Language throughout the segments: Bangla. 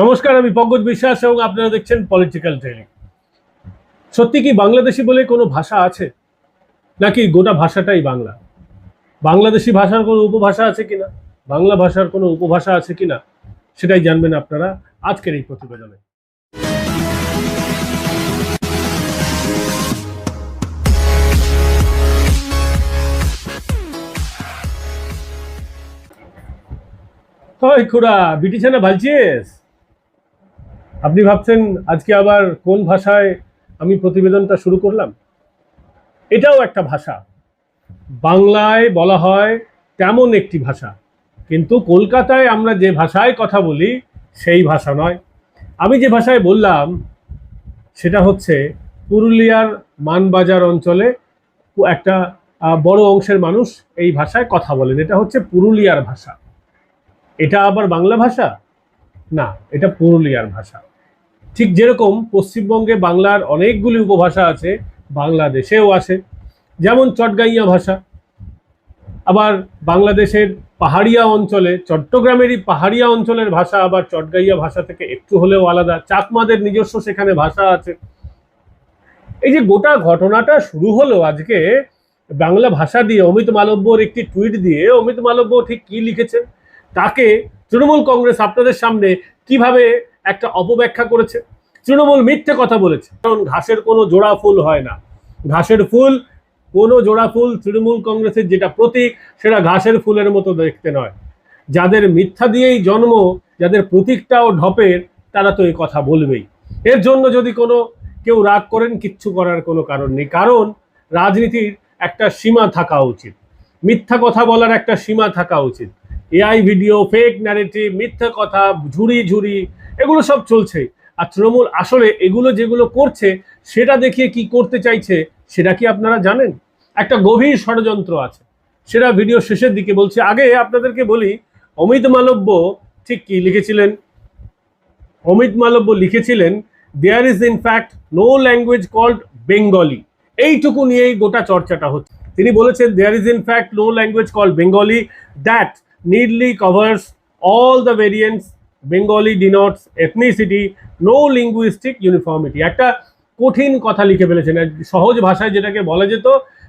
নমস্কার, আমি পঙ্কজ বিশ্বাস এবং আপনারা দেখছেন পলিটিক্যাল ট্রেনিং সত্যি কি বাংলাদেশি বলে কোনো ভাষা আছে? নাকি গোটা ভাষাটাই বাংলা? বাংলাদেশি ভাষার কোনো উপভাষা আছে কিনা? বাংলা ভাষার কোনো উপভাষা আছে কিনা? সেটাই জানবেন আপনারা আজকের এই প্রতিবেদনে। হয় খুড়া বিটিছানা ভালছিস? আপনি ভাবছেন আজকে আবার কোন ভাষায় আমি প্রতিবেদনটা শুরু করলাম? এটাও একটা ভাষা। বাংলায় বলা হয় তেমন একটি ভাষা। কিন্তু কলকাতায় আমরা যে ভাষায় কথা বলি, সেই ভাষা নয়। আমি যে ভাষায় বললাম, সেটা হচ্ছে পুরুলিয়ার মানবাজার অঞ্চলে একটা বড় অংশের মানুষ এই ভাষায় কথা বলেন। এটা হচ্ছে পুরুলিয়ার ভাষা। এটা আবার বাংলা ভাষা? না, এটা পুরুলিয়ার ভাষা। ঠিক যেরকম পশ্চিমবঙ্গে বাংলার অনেকগুলি উপভাষা আছে, বাংলাদেশেও আছে যেমন চটগাইয়া ভাষা। আবার বাংলাদেশের পাহাড়িয়া অঞ্চলে, চট্টগ্রামেরই পাহাড়িয়া অঞ্চলের ভাষা, আবার চটগাইয়া ভাষা থেকে একটু হলেও আলাদা। চাকমাদের নিজস্ব সেখানে ভাষা আছে। এই যে গোটা ঘটনাটা শুরু হলো আজকে, বাংলা ভাষা দিয়ে অমিত মালব্যর একটি টুইট দিয়ে, অমিত মালব্য ঠিক কি লিখেছেন তাকে তৃণমূল কংগ্রেস আপনাদের সামনে কীভাবে একটা অপব্যাখ্যা করেছে। তৃণমূল মিথ্যে কথা বলেছে। কারণ ঘাসের কোনো জোড়া ফুল হয় না। ঘাসের ফুল, কোনো জোড়া ফুল তৃণমূল কংগ্রেসের যেটা প্রতীক, সেটা ঘাসের ফুলের মতো দেখতে নয়। যাদের মিথ্যা দিয়েই জন্ম, যাদের প্রতীকটাও ঢপের, তারা তো এই কথা বলবেই। এর জন্য যদি কোনো কেউ রাগ করেন, কিচ্ছু করার কোনো কারণ নেই। কারণ রাজনীতির একটা সীমা থাকা উচিত। মিথ্যা কথা বলার একটা সীমা থাকা উচিত। এআই ভিডিও ফেক ন্যারেটিভ মিথ্যা কথা, ঝুড়ি ঝুড়ি এগুলো সব চলছে। আর তৃণমূল আসলে এগুলো যেগুলো করছে, সেটা দেখিয়ে কি করতে চাইছে, সেটা কি আপনারা জানেন? একটা গভীর ষড়যন্ত্র আছে। সেটা ভিডিও শেষের দিকে বলছি। আগে আপনাদেরকে বলি, অমিত মালব্য ঠিক কি লিখেছিলেন? অমিত মালব্য লিখেছিলেন there is in fact no language called Bengali এইটুকু নিয়েই গোটা চর্চাটা হচ্ছে। তিনি বলেছেন there is in fact no language called Bengali that neatly covers all the variants bengali denotes ethnicity no linguistic uniformity একটা কঠিন কথা লিখে ফেলেছেন। সহজ ভাষায় যেটাকে বলা যেত,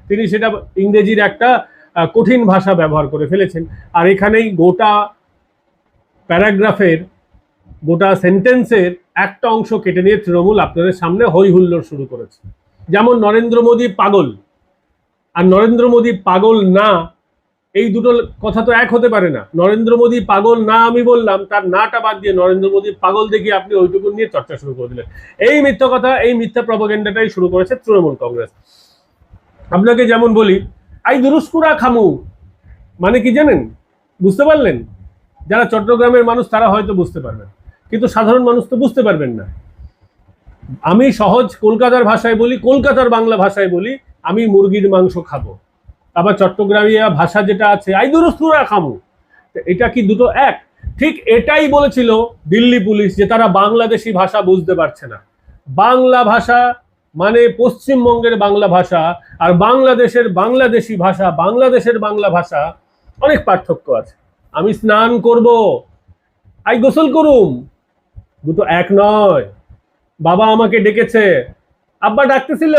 তিনি সেটা ইংরেজির একটা কঠিন ভাষা ব্যবহার করে ফেলেছেন। আর এখানেই গোটা প্যারাগ্রাফের, গোটা সেন্টেন্সের একটা অংশ কেটে নিয়ে তৃণমূল আপনাদের সামনে হই হুল্লোড় শুরু করেছে। যেমন নরেন্দ্র মোদী পাগল। আর নরেন্দ্র মোদী পাগল না এই দুটো কথা তো এক হতে পারে না। নরেন্দ্র মোদী পাগল না আমি বললাম, তার নাটা বাদ দিয়ে নরেন্দ্র মোদী পাগল দেখিয়ে আপনি ওইটুকু নিয়ে চর্চা শুরু করে দিলেন। এই মিথ্যা কথা, এই মিথ্যা প্রপাগেন্ডাটাই শুরু করেছে তৃণমূল কংগ্রেস। আপনাকে যেমন বলি, আই দুরুস্কুরা খামু। মানে কি জানেন? বুঝতে পারলেন? যারা চট্টগ্রামের মানুষ, তারা হয়তো বুঝতে পারবেন। কিন্তু সাধারণ মানুষ তো বুঝতে পারবেন না। আমি সহজ কলকাতার ভাষায় বলি, কলকাতার বাংলা ভাষায় বলি, আমি মুরগির মাংস খাব। আবার চট্টগ্রামিয়া ভাষা যেটা আছে আইদুরস্তুরা খামু। এটা কি দুটো এক? ঠিক এটাই বলেছিল দিল্লি পুলিশ যে তারা বাংলাদেশি ভাষা বুঝতে পারছে না। বাংলা ভাষা মানে পশ্চিমবঙ্গের বাংলা ভাষা আর বাংলাদেশের বাংলাদেশি ভাষা, বাংলাদেশের বাংলা ভাষা অনেক পার্থক্য আছে। আমি স্নান করব। আই গোসল করুম। দুটো এক নয়। বাবা আমাকে ডেকেছে। আব্বা ডাকতেছিল।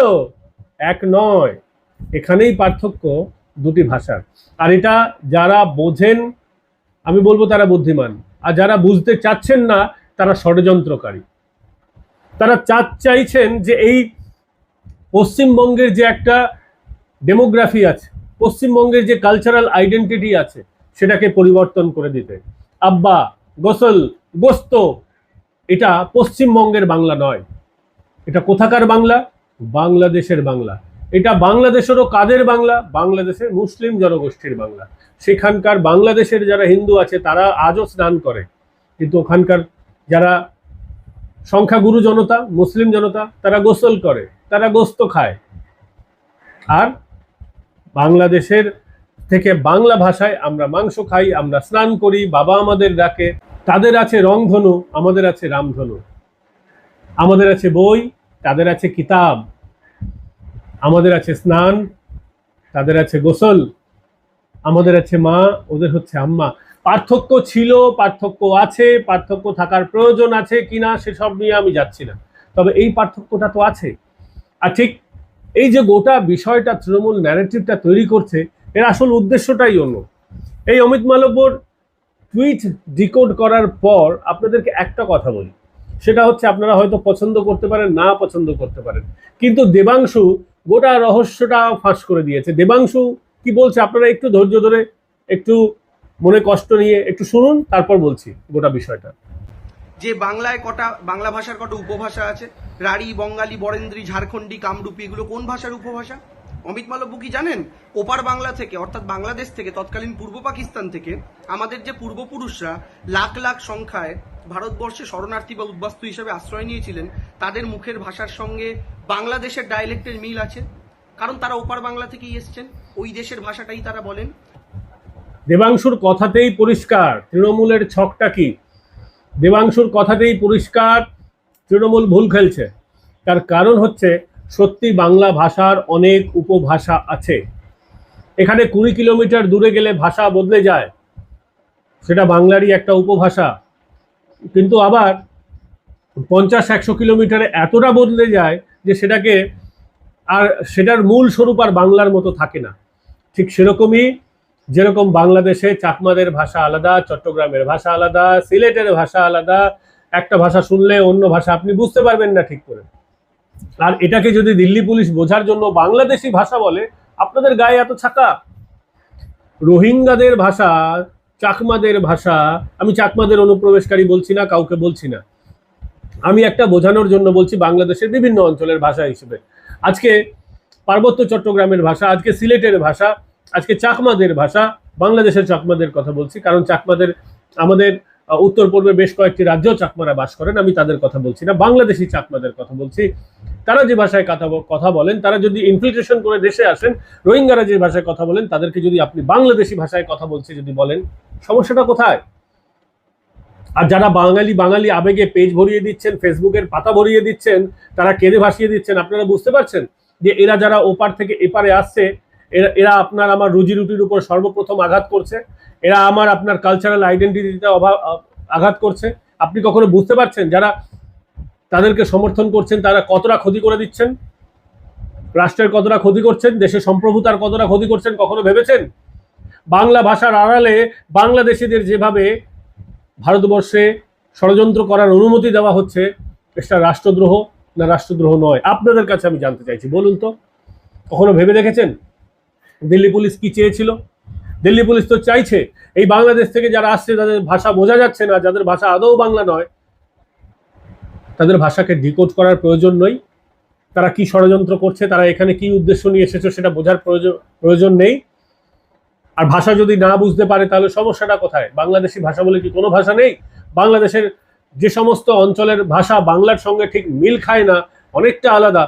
এক নয়। এখানেই পার্থক্য দুটি ভাষার। আর এটা যারা বোঝেন, আমি বলব তারা বুদ্ধিমান। আর যারা বুঝতে চাচ্ছেন না, তারা ষড়যন্ত্রকারী। তারা চা চাইছেন যে এই পশ্চিমবঙ্গের যে একটা ডেমোগ্রাফি আছে, পশ্চিমবঙ্গের যে কালচারাল আইডেন্টিটি আছে, সেটাকে পরিবর্তন করে দিতে। আব্বা, গোসল, গোস্ত, এটা পশ্চিমবঙ্গের বাংলা নয়। এটা কোথাকার বাংলা? বাংলাদেশের বাংলা। এটা বাংলাদেশেরও কাদের বাংলা? বাংলাদেশের মুসলিম জনগোষ্ঠীর বাংলা। সেখানকার বাংলাদেশের যারা হিন্দু আছে, তারা আজও স্নান করে। কিন্তু ওখানকার যারা সংখ্যাগুরু জনতা, মুসলিম জনতা, তারা গোসল করে, তারা গোস্ত খায়। আর বাংলাদেশের থেকে বাংলা ভাষায় আমরা মাংস খাই, আমরা স্নান করি, বাবা আমাদের ডাকে। তাদের আছে রংধনু, আমাদের আছে রামধনু। আমাদের আছে বই, তাদের আছে কিতাব। আমাদের আছে স্নান, তাদের আছে গোসল, আমাদের আছে মা, ওদের হচ্ছে আম্মা। পার্থক্য ছিল, পার্থক্য আছে, পার্থক্য থাকার প্রয়োজন আছে কিনা সেসব নিয়ে আমি যাচ্ছি না। তবে এই পার্থক্যটা তো আছে। আর ঠিক এই যে গোটা বিষয়টা তৃণমূল ন্যারেটিভটা তৈরি করছে, এর আসল উদ্দেশ্যটাই অন্য। এই অমিত মালব্যর টুইট ডিকোড করার পর আপনাদেরকে একটা কথা বলি। সেটা হচ্ছে আপনারা হয়তো পছন্দ করতে পারেন, না পছন্দ করতে পারেন। কিন্তু দেবাংশু গোটা রহস্যটা ফাঁস করে দিয়েছে। দেবাংশু কি বলছে? আপনারা একটু ধৈর্য ধরে, একটু মনে কষ্ট নিয়ে একটু শুনুন, তারপর বলছি গোটা বিষয়টা। যে বাংলায় কটা, বাংলা ভাষার কটা উপভাষা আছে? রাঢ়ী, বঙ্গালী, বরেন্দ্রী, ঝাড়খণ্ডী, কামরূপী, এগুলো কোন ভাষার উপভাষা? অমিত মালব্য কি জানেন? ওপার বাংলা থেকে, অর্থাৎ বাংলাদেশ থেকে, তৎকালীন পূর্ব পাকিস্তান থেকে, আমাদের যে পূর্বপুরুষরা লাখ লাখ সংখ্যায় ভারতবর্ষে শরণার্থী বা উদ্বাস্তু হিসেবে আশ্রয় নিয়েছিলেন, তাদের মুখের ভাষার সঙ্গে বাংলাদেশের ডায়ালেক্টের মিল আছে? কারণ তারা ওপার বাংলা থেকেই এসছেন, ওই দেশের ভাষাটাই তারা বলেন। দেবাংশুর কথাতেই পরিষ্কার, তৃণমূলের ছকটা কি? দেবাংশুর কথাতেই পরিষ্কার, তৃণমূল ভুল খেলছে। তার কারণ হচ্ছে, সত্যি বাংলা ভাষার অনেক উপভাষা আছে। এখানে কুড়ি কিলোমিটার দূরে গেলে ভাষা বদলে যায়। সেটা বাংলারই একটা উপভাষা। কিন্তু আবার পঞ্চাশ, একশো কিলোমিটারে এতটা বদলে যায় যে সেটাকে আর সেটার মূল স্বরূপ আর বাংলার মতো থাকে না। ঠিক সেরকমই যেরকম বাংলাদেশে চাকমাদের ভাষা আলাদা, চট্টগ্রামের ভাষা আলাদা, সিলেটের ভাষা আলাদা, একটা ভাষা শুনলে অন্য ভাষা আপনি বুঝতে পারবেন না ঠিক করে। আর এটাকে যদি দিল্লি পুলিশ বোঝার জন্য বাংলাদেশি ভাষা বলে, আপনাদের গায়ে এত ছাকা? রোহিঙ্গাদের ভাষা চাকমাদের ভাষা, আমি চাকমাদের অনুপ্রবেশকারী বলছি না, কাউকে বলছি না। আমি একটা বোঝানোর জন্য বলছি বাংলাদেশের বিভিন্ন অঞ্চলের ভাষা হিসেবে। আজকে পার্বত্য চট্টগ্রামের ভাষা, আজকে সিলেটের ভাষা, আজকে চাকমাদের ভাষা, বাংলাদেশের চাকমাদের কথা বলছি, কারণ চাকমাদের আমাদের উত্তর পূর্বে বেশ কয়েকটি রাজ্য চাকমারা বাস করেন, আমি তাদের কথা বলছি না, বাংলাদেশি চাকমাদের কথা বলছি। তারা যে ভাষায় কথা কথা বলেন, তারা যদি ইনফিল্ট্রেশন করে দেশে আসেন, রোহিঙ্গারা যে ভাষায় কথা বলেন, তাদেরকে যদি আপনি বাংলাদেশি ভাষায় কথা বলছি যদি বলেন, সমস্যাটা কোথায়? আর যারা বাঙালি বাঙালি আবেগে পেজ ভরিয়ে দিচ্ছেন, ফেসবুকের পাতা ভরিয়ে দিচ্ছেন, তারা কেঁদে ভাসিয়ে দিচ্ছেন, আপনারা বুঝতে পারছেন যে এরা যারা ওপার থেকে এপারে আসছে, এরা এরা আপনার আমার রুজি রুটির উপর সর্বপ্রথম আঘাত করছে? এরা আমার আপনার কালচারাল আইডেন্টিটিতে অভাব আঘাত করছে। আপনি কখনো বুঝতে পারছেন যারা তাদেরকে সমর্থন করছেন, তারা কতটা ক্ষতি করে দিচ্ছেন? রাষ্ট্রের কতটা ক্ষতি করছেন? দেশের সম্প্রভুতার কতটা ক্ষতি করছেন কখনো ভেবেছেন? বাংলা ভাষার আড়ালে বাংলাদেশিদের যেভাবে ভারতবর্ষে ষড়যন্ত্র করার অনুমতি দেওয়া হচ্ছে এটা রাষ্ট্রদ্রোহ না রাষ্ট্রদ্রোহ নয়? আপনাদের কাছে আমি জানতে চাইছি, বলুন তো। কখনো ভেবে দেখেছেন? দিল্লি পুলিশ কি চেয়েছিল? দিল্লি পুলিশ তো চাইছে এই বাংলাদেশ থেকে যারা আসছে, তাদের ভাষা বোঝা যাচ্ছে না, যাদের ভাষা আদৌ বাংলা নয়, তাদের ভাষাকে ডিকোড করার প্রয়োজন নই। তারা কি ষড়যন্ত্র করছে, তারা এখানে কি উদ্দেশ্য নিয়ে এসেছে সেটা বোঝার প্রয়োজন প্রয়োজন নেই। আর ভাষা যদি না বুঝতে পারে, তাহলে সমস্যাটা কোথায়? বাংলাদেশি ভাষা বলে কি কোনো ভাষা নেই? বাংলাদেশের যে সমস্ত অঞ্চলের ভাষা বাংলার সঙ্গে ঠিক মিল খায় না, অনেকটা আলাদা।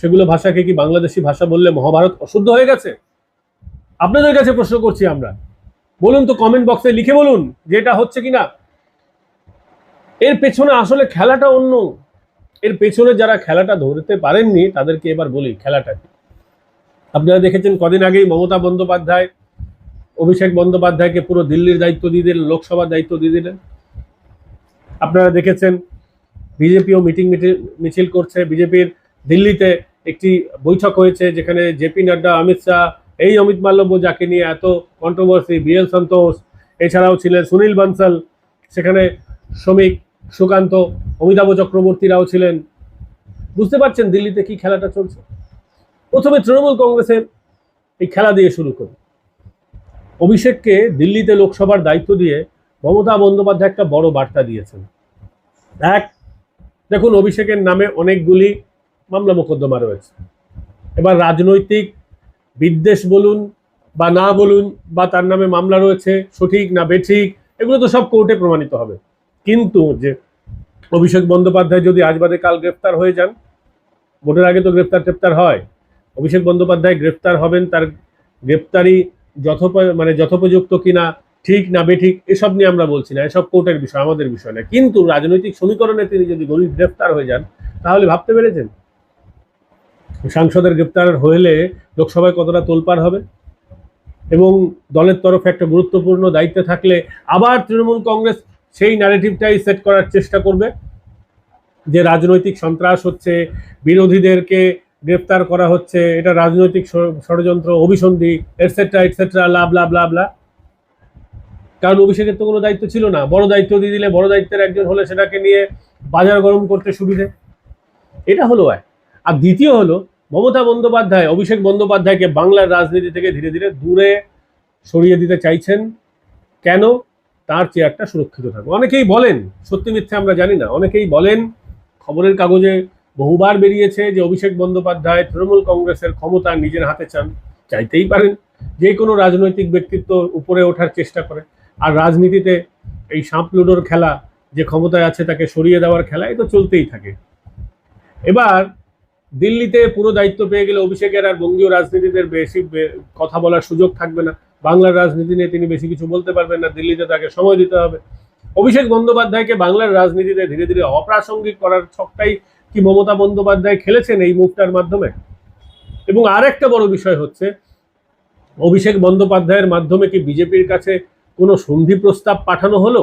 সেগুলো ভাষাকে কি বাংলাদেশি ভাষা বললে মহাভারত অশুদ্ধ হয়ে গেছে? আপনাদের কাছে প্রশ্ন করছি আমরা। বলুন তো কমেন্ট বক্সে লিখে বলুন যে এটা হচ্ছে কিনা। এর পেছনে আসলে খেলাটা অন্য। এর পেছনে যারা খেলাটা ধরতে পারেননি, তাদেরকে এবার বলি খেলাটা। কি আপনারা দেখেছেন কদিন আগেই মমতা বন্দ্যোপাধ্যায়, অভিষেক বন্দ্যোপাধ্যায়কে পুরো দিল্লির দায়িত্ব দিয়ে দিলেন, লোকসভার দায়িত্ব দিয়ে দিলেন। আপনারা দেখেছেন বিজেপিও মিটিং মিছিল করছে। বিজেপির দিল্লিতে একটি বৈঠক হয়েছে, যেখানে জেপি নাড্ডা, অমিত শাহ এই অমিত মাল্লব্য যাকে নিয়ে এত কন্ট্রোভার্সি বিএল সন্তোষ, এছাড়াও ছিলেন সুনীল বানসাল, সেখানে শ্রমিক সুকান্ত, অমিতাভ চক্রবর্তীরাও ছিলেন। বুঝতে পারছেন দিল্লিতে কি খেলাটা চলছে? প্রথমে তৃণমূল কংগ্রেসের এই খেলা দিয়ে শুরু করি। অভিষেককে দিল্লিতে লোকসভার দায়িত্ব দিয়ে মমতা বন্দ্যোপাধ্যায় একটা বড় বার্তা দিয়েছেন। এক, দেখুন, অভিষেকের নামে অনেকগুলি মামলা মোকদ্দমা রয়েছে। এবার রাজনৈতিক বিদ্বেষ বলুন বা না বলুন বা তার নামে মামলা রয়েছে, সঠিক না বেঠিক, এগুলো তো সব কোর্টে প্রমাণিত হবে। কিন্তু যে অভিষেক বন্দ্যোপাধ্যায় যদি আজ বাদে কাল গ্রেফতার হয়ে যান, ভোটের আগে তো গ্রেফতার টেফতার হয়। অভিষেক বন্দ্যোপাধ্যায় গ্রেফতার হবেন, তার গ্রেফতারি যথোপ মানে যথোপযুক্ত কিনা, ঠিক না বেঠিক, এসব নিয়ে আমরা বলছি না, এসব কোর্টের বিষয়, আমাদের বিষয় না। কিন্তু রাজনৈতিক সমীকরণে তিনি যদি গরিব গ্রেফতার হয়ে যান, তাহলে ভাবতে পেরেছেন? সাংসদের গ্রেপ্তার হলে লোকসভায় কতটা তোলপাড় হবে? এবং দলের তরফে একটা গুরুত্বপূর্ণ দায়িত্বে থাকলে আবার তৃণমূল কংগ্রেস সেই ন্যারেটিভটাই সেট করার চেষ্টা করবে? যে রাজনৈতিক সন্ত্রাস হচ্ছে, বিরোধীদেরকে গ্রেপ্তার করা হচ্ছে, এটা রাজনৈতিক ষড়যন্ত্র, অভিসন্ধি এটসেট্রা এটসেট্রা লাভ লাভ লাভ লাভ কারণ অভিষেকের তো কোনো দায়িত্ব ছিল না। বড় দায়িত্ব দিয়ে দিলে বড় দায়িত্বের একজন হলে সেটাকে নিয়ে বাজার গরম করতে সুবিধে। এটা হলো এক। আর দ্বিতীয় হলো, মমতা বন্দ্যোপাধ্যায়, অভিষেক বন্দ্যোপাধ্যায়কে বাংলার রাজনীতি থেকে ধীরে ধীরে দূরে সরিয়ে দিতে চাইছেন। কেন? তার চেয়ারটা সুরক্ষিত থাকবে অনেকেই বলেন, সত্যি মিথ্যে আমরা জানি না, অনেকেই বলেন, খবরের কাগজে বহুবার বেরিয়েছে যে অভিষেক বন্দ্যোপাধ্যায় তৃণমূল কংগ্রেসের ক্ষমতা নিজের হাতে চান, চাইতেই পারেন। যে কোনো রাজনৈতিক ব্যক্তিত্ব উপরে ওঠার চেষ্টা করে। আর রাজনীতিতে এই সাপ লুডোর খেলা যে ক্ষমতায় আছে তাকে সরিয়ে দেওয়ার খেলা এ তো চলতেই থাকে। এবার দিল্লিতে পুরো দায়িত্ব পেয়ে গেলে অভিষেকের আর বঙ্গীয় রাজনীতিদের বেশি কথা বলার সুযোগ থাকবে না। বাংলার রাজনীতি নিয়ে তিনি বেশি কিছু বলতে পারবেন না। দিল্লিতে তাকে সময় দিতে হবে। অভিষেক বন্দ্যোপাধ্যায়কে বাংলার রাজনীতিতে ধীরে ধীরে অপ্রাসঙ্গিক করার ছকটাই কি মমতা বন্দ্যোপাধ্যায় খেলেছেন এই মুভটার মাধ্যমে? এবং আর একটা বড় বিষয় হচ্ছে, অভিষেক বন্দ্যোপাধ্যায়ের মাধ্যমে কি বিজেপির কাছে কোনো সন্ধি প্রস্তাব পাঠানো হলো?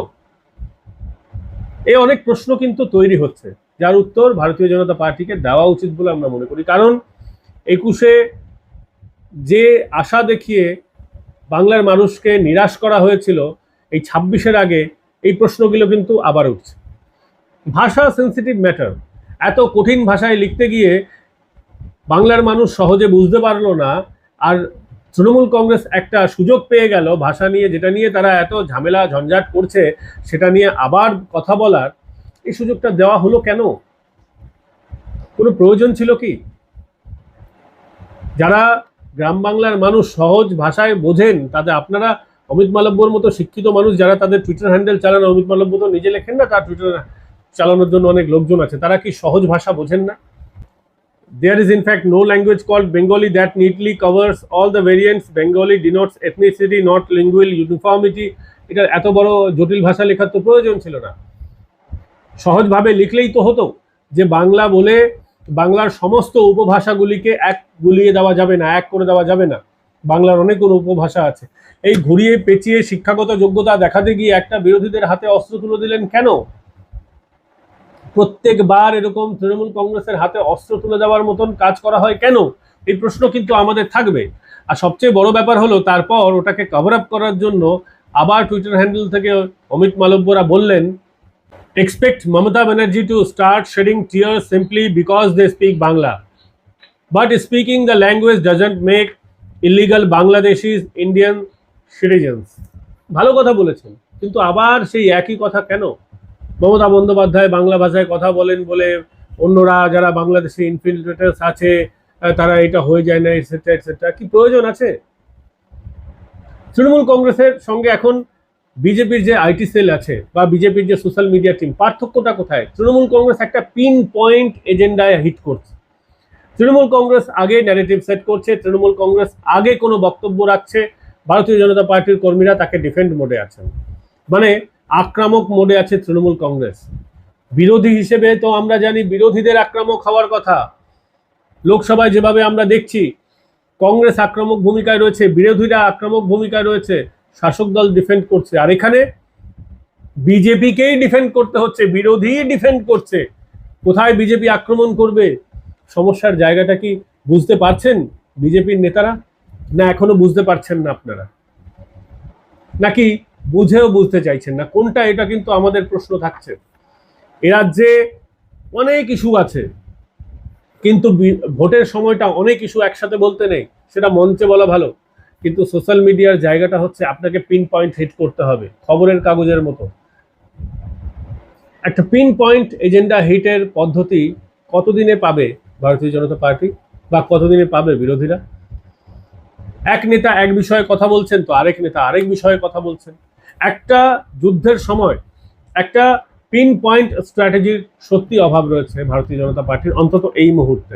এই অনেক প্রশ্ন কিন্তু তৈরি হচ্ছে। যার উত্তর ভারতীয় জনতা পার্টিকে দেওয়া উচিত বলে আমরা মনে করি। কারণ একুশে যে আশা দেখিয়ে বাংলার মানুষকে নিরাশ করা হয়েছিল, এই ছাব্বিশের আগে এই প্রশ্নগুলো কিন্তু আবার উঠছে। ভাষা সেন্সিটিভ ম্যাটার এত কঠিন ভাষায় লিখতে গিয়ে বাংলার মানুষ সহজে বুঝতে পারল না, আর তৃণমূল কংগ্রেস একটা সুযোগ পেয়ে গেল, ভাষা নিয়ে, যেটা নিয়ে তারা এত ঝামেলা, ঝঞ্ঝাট করছে, সেটা নিয়ে আবার কথা বলার এই সুযোগটা দেওয়া হলো কেন কোনো প্রয়োজন ছিল কি যারা গ্রাম বাংলার মানুষ সহজ ভাষায় বোঝেন তাদের আপনারা অমিত মালব্যর মতো শিক্ষিত মানুষ যারা তাদের টুইটার হ্যান্ডেল চালান অমিত মালব্য তো নিজে লেখেন না তার টুইটার চালানোর জন্য অনেক লোকজন আছে তারা কি সহজ ভাষা বোঝেন না There is in fact no language called Bengali that neatly covers all the variants. Bengali denotes ethnicity, not uniformity. এটা এত বড় জটিল ভাষা লেখার তো প্রয়োজন ছিল না সহজভাবে লিখলেই তো হতো যে বাংলা বলে বাংলার সমস্ত উপভাষাগুলিকে এক গুলিয়ে দেওয়া যাবে না, এক করে দেওয়া যাবে না। বাংলার অনেকগুলো উপভাষা আছে। এই ঘুরিয়ে পেঁচিয়ে শিক্ষাগত যোগ্যতা দেখাতে গিয়ে একটা বিরোধীদের হাতে অস্ত্র তুলে দিলেন কেন? প্রত্যেকবার এরকম তৃণমূল কংগ্রেসের হাতে অস্ত্র তুলে দেওয়ার মতন কাজ করা হয় কেন? এই প্রশ্ন কিন্তু আমাদের থাকবে। আর সবচেয়ে বড় ব্যাপার হলো, তারপর ওটাকে কভার আপ করার জন্য আবার টুইটার হ্যান্ডেল থেকে অমিত মালব্যরা বললেন expect Mamata Banerjee to start shedding tear simply because they speak Bangla but speaking the language doesn't make illegal Bangladeshis Indian citizens ভালো কথা বলেছেন, কিন্তু আবার সেই একই কথা কেন? মমতা বন্দ্যোপাধ্যায় বাংলা ভাষায় কথা বলেন বলে অন্যরা যারা বাংলাদেশি ইনফিল্ট্রেটার্স আছে তারা এটা হয়ে যায় না এটসেট্রা এটসেট্রা কি প্রয়োজন আছে? তৃণমূল কংগ্রেসের সঙ্গে এখন বিজেপির যে আইটি সেল আছে বা বিজেপির যে সোশ্যাল মিডিয়া টিম, পার্থক্যটা কোথায়? তৃণমূল কংগ্রেস একটা পিন পয়েন্ট এজেন্ডায় হিট করছে। তৃণমূল কংগ্রেস আগে ন্যারেটিভ সেট করছে, তৃণমূল কংগ্রেস আগে কোনো বক্তব্য রাখছে, ভারতীয় জনতা পার্টির কর্মীরা তাকে ডিফেন্ড মোডে আছেন। মানে আক্রামক মোডে আছে তৃণমূল কংগ্রেস। বিরোধী হিসেবে তো আমরা জানি বিরোধীদের আক্রামক হওয়ার কথা। লোকসভায় যেভাবে আমরা দেখছি, কংগ্রেস আক্রামক ভূমিকায় রয়েছে, বিরোধীরা আক্রামক ভূমিকায় রয়েছে শাসক দল ডিফেন্ড করছে। আর এখানে বিজেপিকেই ডিফেন্ড করতে হচ্ছে বিরোধী ডিফেন্ড করছে। কোথায় বিজেপি আক্রমণ করবে? সমস্যার জায়গাটা কি বুঝতে পারছেন বিজেপির নেতারা? না, এখনও বুঝতে পারছেন না আপনারা? নাকি বুঝেও বুঝতে চাইছেন না? কোনটা এটা কিন্তু আমাদের প্রশ্ন থাকছে। এ রাজ্যে অনেক ইস্যু আছে, কিন্তু ভোটের সময়টা অনেক ইস্যু একসাথে বলতে নেই, সেটা মঞ্চে বলা ভালো। কিন্তু সোশ্যাল মিডিয়ার জায়গাটা হচ্ছে আপনাকে পিন পয়েন্ট হিট করতে হবে, খবরের কাগজের মতো। একটা পিন পয়েন্ট এজেন্ডা হিটের পদ্ধতি কতদিনে পাবে ভারতীয় জনতা পার্টি বা কতদিনে পাবে বিরোধীরা? এক নেতা এক বিষয়ে কথা বলছেন তো আরেক নেতা আরেক বিষয়ে কথা বলছেন। একটা যুদ্ধের সময় একটা পিন পয়েন্ট স্ট্র্যাটেজির সত্যি অভাব রয়েছে ভারতীয় জনতা পার্টির অন্তত এই মুহূর্তে।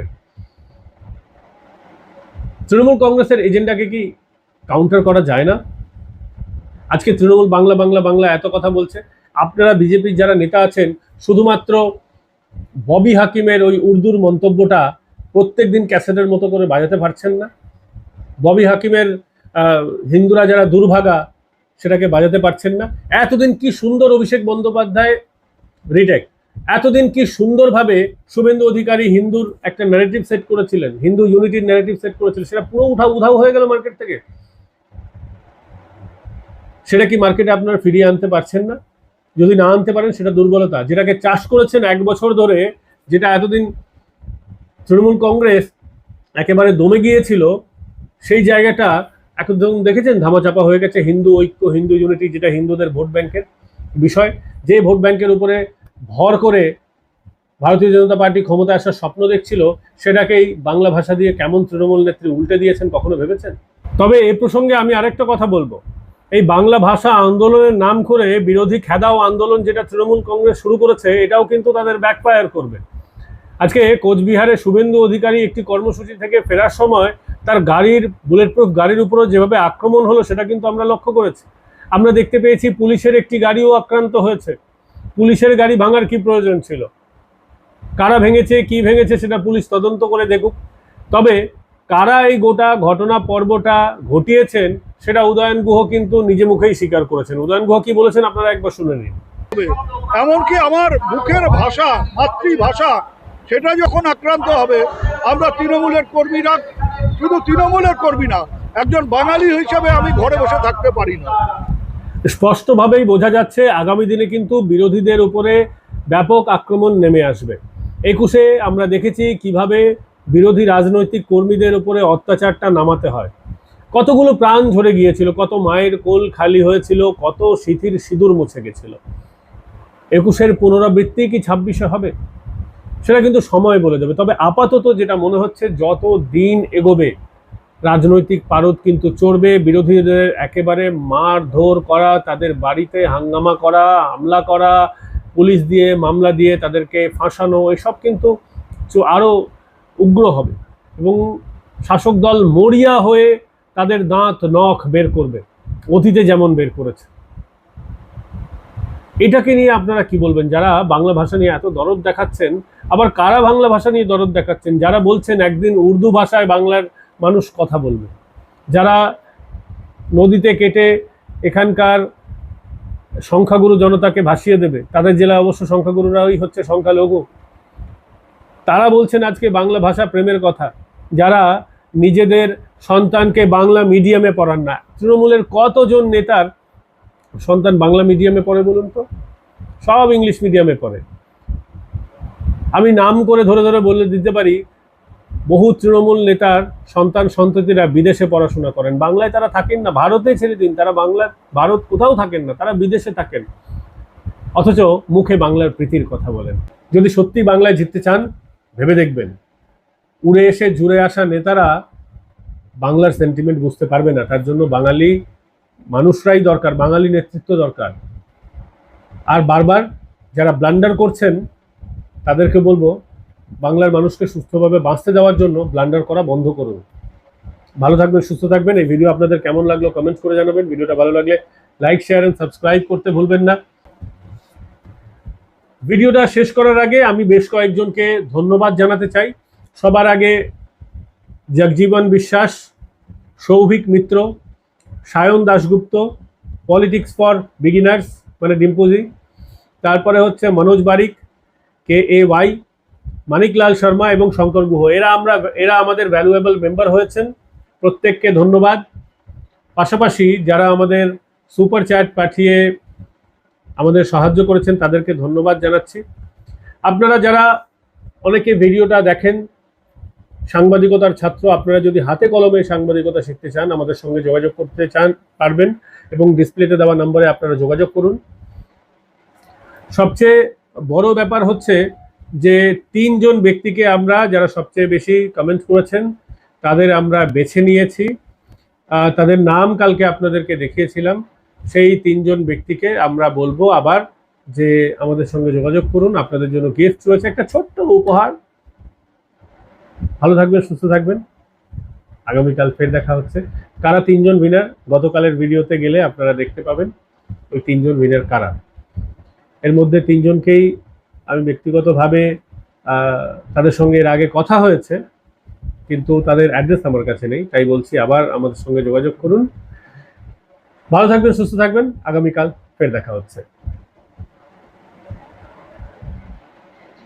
তৃণমূল কংগ্রেসের এজেন্ডাকে কি কাউন্টার করা যায় না। আজকে তৃণমূল বাংলা বাংলা বাংলা এত কথা বলছে। আপনারা বিজেপির যারা নেতা আছেন, শুধুমাত্র ববি হাকিমের ওই উর্দুর মন্তব্যটা প্রত্যেকদিন ক্যাসেটের মতো করে বাজাতে পারছেন না। ববি হাকিমের হিন্দুরা যারা দুর্ভাগা, সেটাকে বাজাতে পারছেন না। এতদিন কি সুন্দর অভিষেক বন্দ্যোপাধ্যায় রিটেক এতদিন কি সুন্দরভাবে শুভেন্দু অধিকারী হিন্দুর একটা ন্যারেটিভ সেট করেছিলেন, হিন্দু ইউনিটির ন্যারেটিভ সেট করেছিলেন, সেটা পুরো উঠা উধাও হয়ে গেল মার্কেট থেকে। সেটা কি মার্কেটে আপনারা ফিরিয়ে আনতে পারছেন না? যদি না আনতে পারেন, সেটা দুর্বলতা। যেটাকে চাষ করেছেন এক বছর ধরে, যেটা এতদিন তৃণমূল কংগ্রেস একেবারে দমে গিয়েছিল, সেই জায়গাটা এখন দেখেছেন, ধামাচাপা হয়ে গেছে, হিন্দু ঐক্য, হিন্দু ইউনিটি যেটা হিন্দুদের ভোট ব্যাংকের বিষয়। যে ভোট ব্যাংকের উপরে ভর করে ভারতীয় জনতা পার্টি ক্ষমতা আসার স্বপ্ন দেখছিল, সেটাকেই বাংলা ভাষা দিয়ে কেমন তৃণমূল নেত্রী উল্টে দিয়েছেন, কখনো ভেবেছেন? তবে এ প্রসঙ্গে আমি আরেকটা কথা বলব। এই বাংলা ভাষা আন্দোলনের নাম করে বিরোধী খেদাও আন্দোলন যেটা তৃণমূল কংগ্রেস শুরু করেছে, এটাও কিন্তু তাদের ব্যাকফায়ার করবে। আজকে কোচবিহারে শুভেন্দু অধিকারী একটি কর্মসূচি থেকে ফেরার সময় তার গাড়ির বুলেট প্রুফ গাড়ির উপরও যেভাবে আক্রমণ হলো সেটা কিন্তু আমরা লক্ষ্য করেছি। আমরা দেখতে পেয়েছি পুলিশের একটি গাড়িও আক্রান্ত হয়েছে। পুলিশের গাড়ি ভাঙার কি প্রয়োজন ছিল? কারা ভেঙেছে, কি ভেঙেছে সেটা পুলিশ তদন্ত করে দেখুক। তবে কারা এই গোটা ঘটনা পর্বটা ঘটিয়েছেন সেটা উদয়ন গুহ কিন্তু নিজে মুখেই স্বীকার করেছেন। উদয়ন গুহ কি বলেছেন আপনারা একবার শুনে নিন। এমনকি আমার মুখের ভাষা মাতৃভাষা সেটা যখন আক্রান্ত হবে আমরা তৃণমূলের কর্মীরা শুধু তৃণমূলের কর্মী না একজন বাঙালি হিসাবে আমি ঘরে বসে থাকতে পারি না। স্পষ্টভাবেই বোঝা যাচ্ছে আগামী দিনে কিন্তু বিরোধীদের উপরে ব্যাপক আক্রমণ নেমে আসবে। একুশে আমরা দেখেছি কীভাবে বিরোধী রাজনৈতিক কর্মীদের উপরে অত্যাচারটা নামাতে হয়। কতগুলো প্রাণ ঝরে গিয়েছিল, কত মায়ের কোল খালি হয়েছিল, কত সিথির সিঁদুর মুছে গেছিল। একুশের পুনরাবৃত্তি কি ছাব্বিশে হবে? সেটা কিন্তু সময় বলে দেবে। তবে আপাতত যেটা মনে হচ্ছে, যত দিন এগোবে, রাজনৈতিক পারদ কিন্তু চড়বে। বিরোধীদের একেবারে মারধর করা, তাদের বাড়িতে হাঙ্গামা করা, হামলা করা, পুলিশ দিয়ে মামলা দিয়ে তাদেরকে ফাঁসানো, এসব কিন্তু চ- আরও উগ্র হবে এবং শাসক দল মরিয়া হয়ে তাদের দাঁত, নখ বের করবে, অতীতে যেমন বের করেছে। এটাকে নিয়ে আপনারা কি বলবেন? যারা বাংলা ভাষা নিয়ে এত দরদ দেখাচ্ছেন, আবার কারা বাংলা ভাষা নিয়ে দরদ দেখাচ্ছেন? যারা বলছেন একদিন উর্দু ভাষায় বাংলার মানুষ কথা বলবে। যারা নদীতে কেটে এখানকার সংখ্যাগুরু জনতাকে ভাসিয়ে দেবে, তাদের জেলা অবশ্য সংখ্যাগুরুরাই হচ্ছে সংখ্যালঘু। তারা বলছেন আজকে বাংলা ভাষা প্রেমের কথা। যারা নিজেদের সন্তানকে বাংলা মিডিয়ামে পড়ান না। তৃণমূলের কতজন নেতার সন্তান বাংলা মিডিয়ামে পড়ে বলুন তো? সব ইংলিশ মিডিয়ামে পড়ে। আমি নাম করে ধরে ধরে বলে দিতে পারি, বহু তৃণমূল নেতার সন্তান সন্ততিরা বিদেশে পড়াশোনা করেন। বাংলায় তারা থাকেন না, ভারতে ছেড়ে দিন। তারা বাংলা, ভারত কোথাও থাকেন না, তারা বিদেশে থাকেন। অথচ মুখে বাংলার প্রীতির কথা বলেন। যদি সত্যি বাংলায় জিততে চান ভেবে দেখবেন। উড়ে এসে জুড়ে আসা নেতারা বাংলার সেন্টিমেন্ট বুঝতে পারবে না। তার জন্য বাঙালি মানুষরাই দরকার, বাঙালি নেতৃত্ব দরকার। আর বারবার যারা ব্লান্ডার করছেন, তাদেরকে বলব, বাংলার মানুষকে সুস্থভাবে বাঁচতে দেওয়ার জন্য ব্লান্ডার করা বন্ধ করুন। ভালো থাকবেন, সুস্থ থাকবেন। এই ভিডিও আপনাদের কেমন লাগল কমেন্টস করে জানাবেন। ভিডিওটা ভালো লাগলে লাইক শেয়ার এন্ড সাবস্ক্রাইব করতে ভুলবেন না। ভিডিওটা শেষ করার আগে আমি বেশ কয়েকজনকে ধন্যবাদ জানাতে চাই। সবার আগে Jagjiban Biswas, Souvik Mitra, Sayan Dasgupta politics for beginners মানে ডিম্পুজি তারপরে হচ্ছে Manoj Barik K A Y Maniklal Sharma এবং শঙ্কর গুহ। এরা আমরা, এরা আমাদের ভ্যালুয়েবল মেম্বার হয়েছেন। প্রত্যেককে ধন্যবাদ। পাশাপাশি যারা আমাদের সুপার চ্যাট পাঠিয়ে আমাদের সাহায্য করেছেন, তাদেরকে ধন্যবাদ জানাচ্ছি। আপনারা যারা অনেকে ভিডিওটা দেখেন, সাংবাদিকতার ছাত্র, আপনারা যদি হাতে কলমে সাংবাদিকতা শিখতে চান, আমাদের সঙ্গে যোগাযোগ করতে চান, পারবেন এবং ডিসপ্লেতে দেওয়া নম্বরে আপনারা যোগাযোগ করুন। সবচেয়ে বড় ব্যাপার হচ্ছে যে তিনজন ব্যক্তিকে আমরা, যারা সবচেয়ে বেশি কমেন্ট করেছেন, তাদের আমরা বেছে নিয়েছি। তাদের নাম কালকে আপনাদেরকে দেখিয়েছিলাম। সেই তিনজন ব্যক্তিকে আমরা বলব আবার যে আমাদের সঙ্গে যোগাযোগ করুন। আপনাদের জন্য গিফট রয়েছে। একটা ছোট্ট উপহার। ভালো থাকবেন, সুস্থ থাকবেন। আগামীকাল ফের দেখা হচ্ছে। কারা তিনজন উইনার গতকালের ভিডিওতে গেলে আপনারা দেখতে পাবেন ওই তিনজন উইনার কারা। এর মধ্যে তিনজনকেই আমি ব্যক্তিগতভাবে তাদের সঙ্গে এর আগে কথা হয়েছে, কিন্তু তাদের অ্যাড্রেস আমার কাছে নেই, তাই বলছি আবার আমাদের সঙ্গে যোগাযোগ করুন। ভালো থাকবেন সুস্থ থাকবেন। আগামীকাল ফের দেখা হচ্ছে।